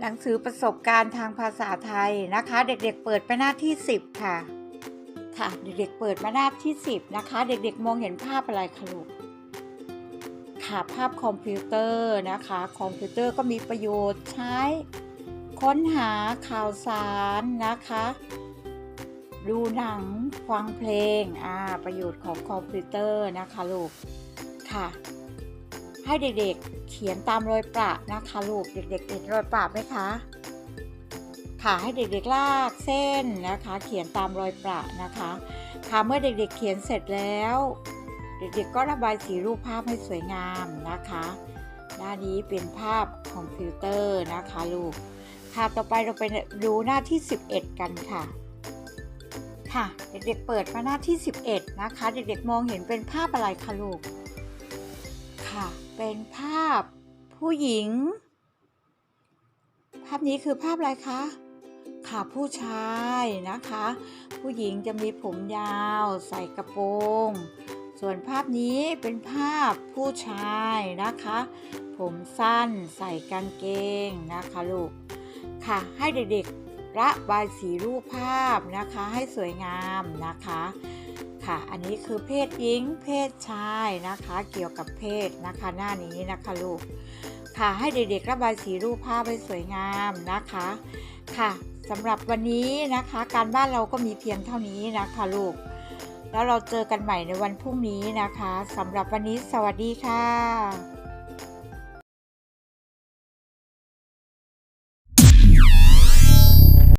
หนังสือประสบการณ์ทางภาษาไทยนะคะ เด็กๆเปิดไปหน้าที่ 10 ค่ะ ค่ะ เด็กๆเปิดมาหน้าที่ 10 นะคะ เด็กๆ มองเห็นภาพอะไรคะลูกค่ะภาพคอมพิวเตอร์นะคะ คอมพิวเตอร์ก็มีประโยชน์ใช้ค้นหาข่าวสารนะคะ ดูหนังฟังเพลงอ่าประโยชน์ของคอมพิวเตอร์นะคะลูกค่ะ ให้เด็กๆเขียนตามรอยประนะคะลูกเด็กๆเห็นรอยประไหมคะค่ะให้เด็กๆลากเส้นนะคะ เขียนตามรอยประนะคะค่ะเมื่อเด็กๆเขียนเสร็จแล้ว เด็กๆก็ระบายสีรูปภาพให้สวยงามนะคะหน้านี้เป็นภาพคอมพิวเตอร์นะคะลูกค่ะต่อไปเราไปดูหน้าที่ 11 กันค่ะ ค่ะ เด็กๆเปิดมาหน้าที่ 11 นะคะ เด็กๆมองเห็นเป็นภาพอะไรคะลูก ค่ะ เป็นภาพผู้หญิง ภาพนี้คือภาพอะไรคะ ค่ะผู้ชายนะคะ ผู้หญิงจะมีผมยาวใส่กระโปรงส่วนภาพนี้เป็นภาพผู้ชายนะคะ ผมสั้นใส่กางเกงนะคะลูก ค่ะให้เด็กๆระบายสีรูปภาพนะคะให้สวยงามนะคะ ค่ะ อันนี้คือเพศหญิง เพศชายนะคะ เกี่ยวกับเพศนะคะ หน้านี้นะคะลูก ค่ะ ให้เด็กๆระบายสีรูปภาพให้สวยงามนะคะ ค่ะสำหรับวันนี้นะคะ การบ้านเราก็มีเพียงเท่านี้นะคะลูก แล้วเราเจอกันใหม่ในวันพรุ่งนี้นะคะสำหรับวันนี้สวัสดีค่ะ